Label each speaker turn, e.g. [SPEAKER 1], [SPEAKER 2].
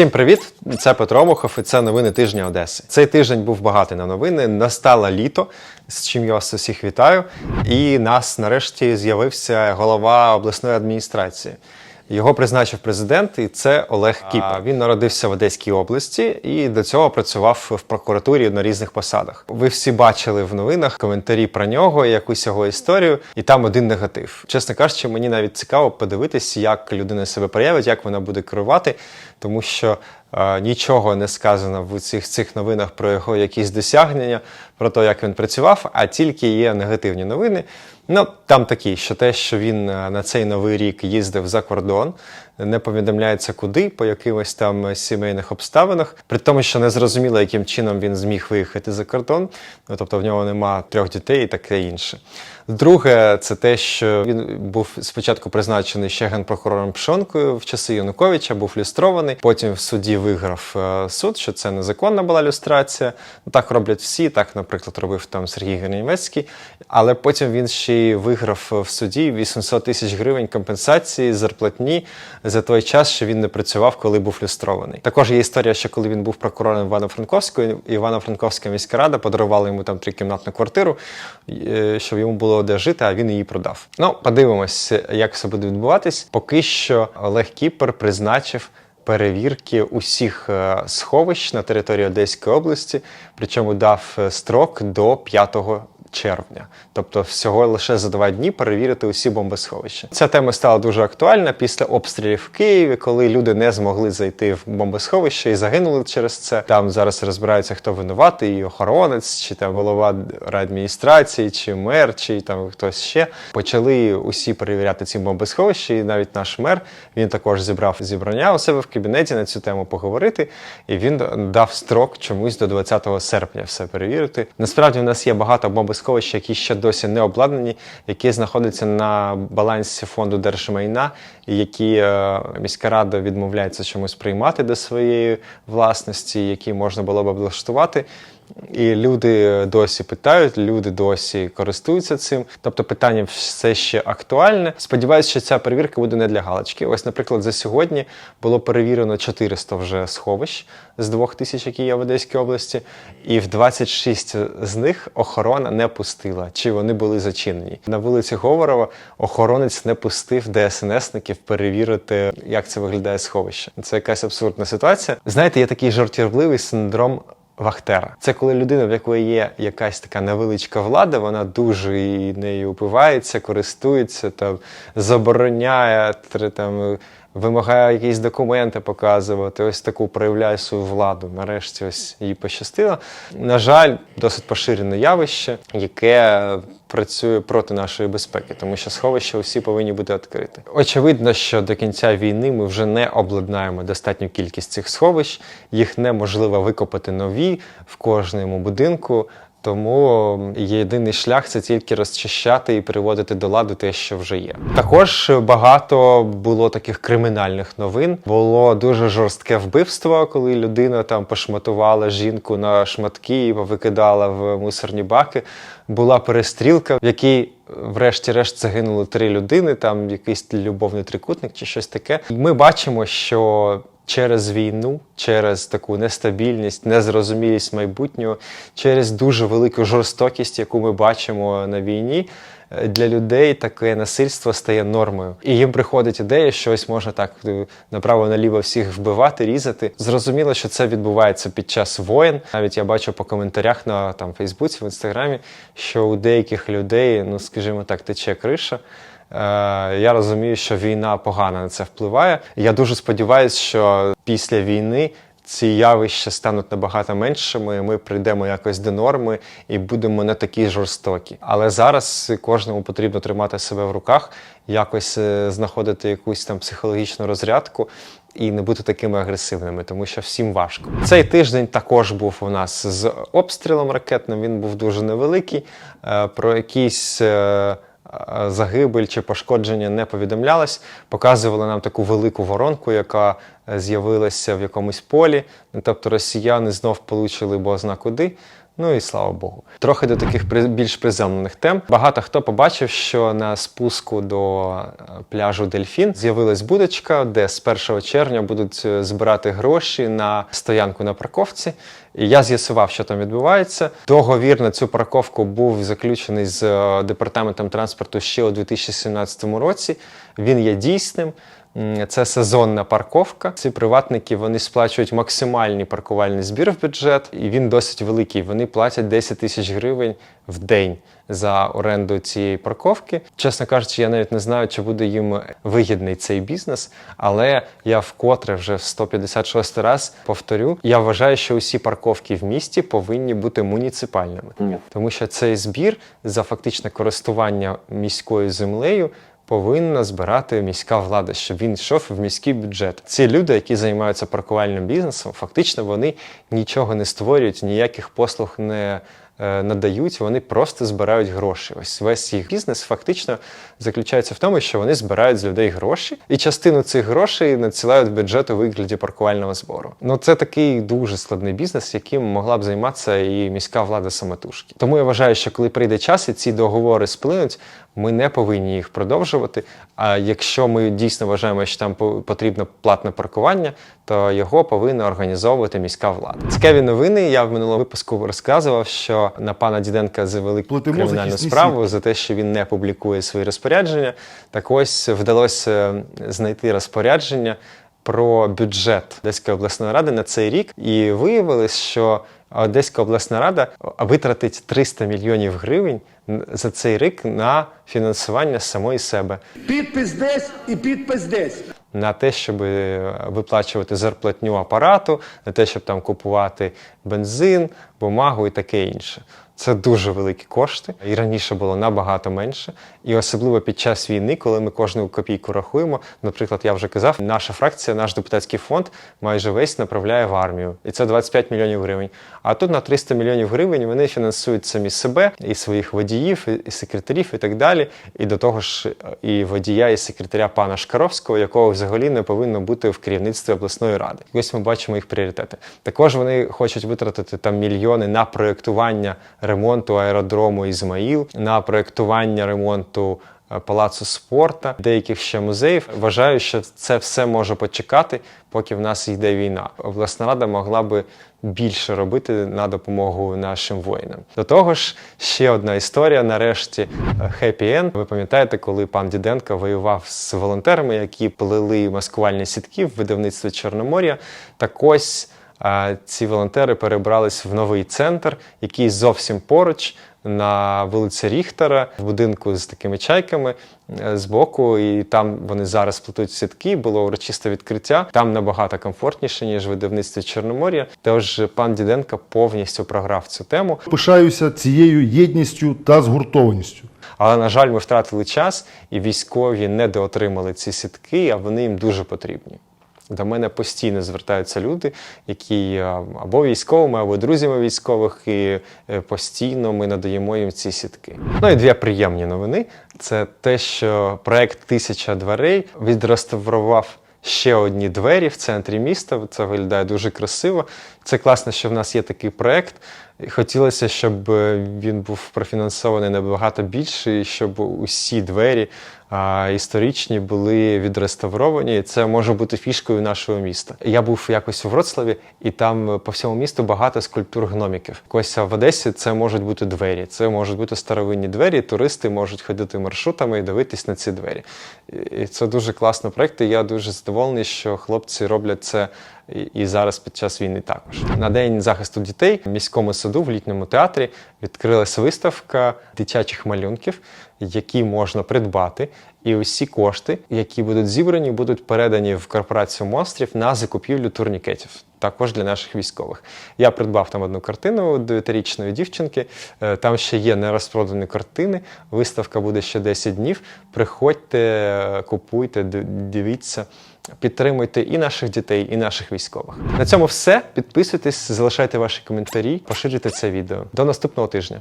[SPEAKER 1] Всім привіт! Це Петро Мохов і це новини тижня Одеси. Цей тиждень був багатий на новини. Настало літо, з чим я вас усіх вітаю. І нас нарешті з'явився голова обласної адміністрації. Його призначив президент, і це Олег Кіпер. Він народився в Одеській області і до цього працював в прокуратурі на різних посадах. Ви всі бачили в новинах коментарі про нього, якусь його історію, і там один негатив. Чесно кажучи, мені навіть цікаво подивитись, як людина себе проявить, як вона буде керувати, тому що нічого не сказано в цих цих новинах про його якісь досягнення, про те, як він працював, а тільки є негативні новини. Ну, там такі, що те, що він е, на цей новий рік їздив за кордон, не повідомляється куди, по якимось там сімейних обставинах, при тому, що не зрозуміло, яким чином він зміг виїхати за кордон. Ну, тобто в нього нема трьох дітей і таке інше. Друге, це те, що він був спочатку призначений ще генпрокурором Пшонкою в часи Януковича, був люстрований. Потім в суді виграв е, суд, що це незаконна була люстрація. Так роблять всі. Так, наприклад, робив там Сергій Гернівецький. Але потім він ще й виграв в суді 800 тисяч гривень компенсації зарплатні за той час, що він не працював, коли був люстрований. Також є історія, що коли він був прокурором Івано-Франковської, Івано-Франковська міська рада подарувала йому там трикімнатну квартиру, е, щоб йому було де жити, а він її продав. Ну, подивимось, як все буде відбуватись. Поки що Олег Кіпер призначив. Перевірки усіх е, сховищ на території Одеської області, причому дав е, строк до 5 червня, тобто всього лише за два дні перевірити усі бомбосховища. Ця тема стала дуже актуальна після обстрілів в Києві, коли люди не змогли зайти в бомбосховище і загинули через це. Там зараз розбираються, хто винуватий, і охоронець, чи там голова адміністрації, чи мер, чи там хтось ще. Почали усі перевіряти ці бомбосховища, і навіть наш мер він також зібрав зібрання у себе в кабінеті на цю тему поговорити. І він дав строк чомусь до 20 серпня все перевірити. Насправді у нас є багато бомбосховищ, які ще досі не обладнані, які знаходяться на балансі фонду держмайна, і які е, міська рада відмовляється чомусь приймати до своєї власності, які можна було б облаштувати. І люди досі питають, люди досі користуються цим. Тобто питання все ще актуальне. Сподіваюсь, що ця перевірка буде не для галочки. Ось, наприклад, за сьогодні було перевірено 400 вже сховищ з 2000, які є в Одеській області, і в 26 з них охорона не пустила, чи вони були зачинені. На вулиці Говорова охоронець не пустив ДСНСників перевірити, як це виглядає сховище. Це якась абсурдна ситуація. Знаєте, є такий жартівливий синдром. Вахтера. Це коли людина, в якої є якась така невеличка влада, вона дуже нею упивається, користується, там, забороняє, там, вимагає якісь документи показувати, ось таку проявляє свою владу. Нарешті ось їй пощастило. На жаль, досить поширене явище, яке працює проти нашої безпеки, тому що сховища усі повинні бути відкриті. Очевидно, що до кінця війни ми вже не обладнаємо достатню кількість цих сховищ, їх неможливо викопати нові в кожному будинку. Тому єдиний шлях це тільки розчищати і приводити до ладу те, що вже є. Також багато було таких кримінальних новин. Було дуже жорстке вбивство, коли людина там пошматувала жінку на шматки і викидала в мусорні баки. Була перестрілка, в якій. Врешті-решт загинули три людини, там якийсь любовний трикутник чи щось таке. Ми бачимо, що через війну, через таку нестабільність, незрозумілість майбутнього, через дуже велику жорстокість, яку ми бачимо на війні. Для людей таке насильство стає нормою, і їм приходить ідея, що ось можна так направо-наліво всіх вбивати, різати. Зрозуміло, що це відбувається під час воєн. Навіть я бачу по коментарях на там Фейсбуці, в інстаграмі, що у деяких людей, ну скажімо так, тече криша. Я розумію, що війна погано на це впливає. Я дуже сподіваюся, що після війни ці явища стануть набагато меншими. Ми прийдемо якось до норми і будемо не такі жорстокі. Але зараз кожному потрібно тримати себе в руках, якось е, знаходити якусь там психологічну розрядку. І не бути такими агресивними, тому що всім важко. Цей тиждень також був у нас з обстрілом ракетним. Він був дуже невеликий. Е, про якісь е, загибель чи пошкодження не повідомлялось. Показували нам таку велику воронку, яка з'явилася в якомусь полі. Тобто росіяни знов получили бозна куди. Ну і слава Богу. Трохи до таких більш приземлених тем. Багато хто побачив, що на спуску до е, пляжу Дельфін з'явилась будочка, де з 1 червня будуть е, збирати гроші на стоянку на парковці. І я з'ясував, що там відбувається. Договір на цю парковку був заключений з е, департаментом транспорту ще у 2017 році. Він є дійсним. Це сезонна парковка. Ці приватники вони сплачують максимальний паркувальний збір в бюджет, і він досить великий. Вони платять 10 тисяч гривень в день за оренду цієї парковки. Чесно кажучи, я навіть не знаю, чи буде їм вигідний цей бізнес, але я вкотре вже в 156 раз повторю. Я вважаю, що усі парковки в місті повинні бути муніципальними, тому що цей збір за фактичне користування міською землею повинна збирати міська влада, щоб він йшов в міський бюджет. Ці люди, які займаються паркувальним бізнесом, фактично вони нічого не створюють, ніяких послуг не надають, вони просто збирають гроші. Ось весь їх бізнес фактично заключається в тому, що вони збирають з людей гроші, і частину цих грошей надсилають в бюджет у вигляді паркувального збору. Ну це такий дуже складний бізнес, яким могла б займатися і міська влада самотужки. Тому я вважаю, що коли прийде час і ці договори сплинуть, ми не повинні їх продовжувати. А якщо ми дійсно вважаємо, що там по- потрібно платне паркування, то його повинна організовувати міська влада. Цікаві новини. Я в минулому випуску розказував, що на пана Діденка завели
[SPEAKER 2] Платимо
[SPEAKER 1] кримінальну
[SPEAKER 2] захисні
[SPEAKER 1] справу за те, що він не публікує свої розпорядження. Так ось вдалося знайти розпорядження про бюджет Одеської обласної ради на цей рік, і виявилось, що Одеська обласна рада витратить 300 мільйонів гривень за цей рік на фінансування самої себе.
[SPEAKER 3] Підпис десь і підпис десь.
[SPEAKER 1] На те, щоб е, виплачувати зарплатню апарату, на те, щоб там купувати бензин, бумагу і таке інше. Це дуже великі кошти, і раніше було набагато менше. І особливо під час війни, коли ми кожну копійку рахуємо. Наприклад, я вже казав, наша фракція, наш депутатський фонд майже весь направляє в армію, і це 25 мільйонів гривень. А тут на 300 мільйонів гривень вони фінансують самі себе і своїх водіїв, і- секретарів, і так далі. І до того ж, і водія, і секретаря пана Шкаровського, якого взагалі не повинно бути в керівництві обласної ради. Ось ми бачимо їх пріоритети. Також вони хочуть витратити там мільйони на проєктування ремонту аеродрому Ізмаїл, на проєктування ремонту. е, Палацу спорта, деяких ще музеїв. Вважаю, що це все може почекати, поки в нас йде війна. Обласна рада могла би більше робити на допомогу нашим воїнам. До того ж, ще одна історія. Нарешті хеппі енд. Ви пам'ятаєте, коли пан Діденко воював з волонтерами, які плели маскувальні сітки в видавництві Чорномор'я. Так ось ці волонтери перебрались в новий центр, який зовсім поруч на вулиці Ріхтера, в будинку з такими чайками е, збоку. І там вони зараз плетуть сітки. Було урочисте відкриття. Там набагато комфортніше, ніж в видавництві Чорномор'я. Тож пан Діденко повністю програв цю тему.
[SPEAKER 2] Пишаюся цією єдністю та згуртованістю.
[SPEAKER 1] Але, на жаль, ми втратили час, і військові недоотримали ці сітки, а вони їм дуже потрібні. До мене постійно звертаються люди, які е, або військовими, або друзями військових, і е, постійно ми надаємо їм ці сітки. Ну і дві приємні новини: це те, що проект Тисяча дверей відреставрував ще одні двері в центрі міста. Це виглядає дуже красиво. Це класно, що в нас є такий проект. Хотілося, щоб е, він був профінансований набагато більше, і щоб усі двері історичні були відреставровані. І це може бути фішкою нашого міста. Я був якось у Вроцлаві, і там е, по всьому місту багато скульптур гноміків. Ось в Одесі це можуть бути двері. Це можуть бути старовинні двері. Туристи можуть ходити маршрутами і дивитись на ці двері. І- це дуже класний проект. І я дуже задоволений, що хлопці роблять це і- зараз під час війни також. На день захисту дітей в міському саду в літньому театрі відкрилася виставка дитячих малюнків, які можна придбати. І усі кошти, які будуть зібрані, будуть передані в корпорацію монстрів на закупівлю турнікетів. Також для наших військових. Я придбав там одну картину дев'ятирічної дівчинки. Е, Там ще є нерозпродані картини. Виставка буде ще 10 днів. Приходьте, купуйте, дивіться. Підтримуйте і наших дітей, і наших військових. На цьому все. Підписуйтесь, залишайте ваші коментарі, поширюйте це відео. До наступного тижня.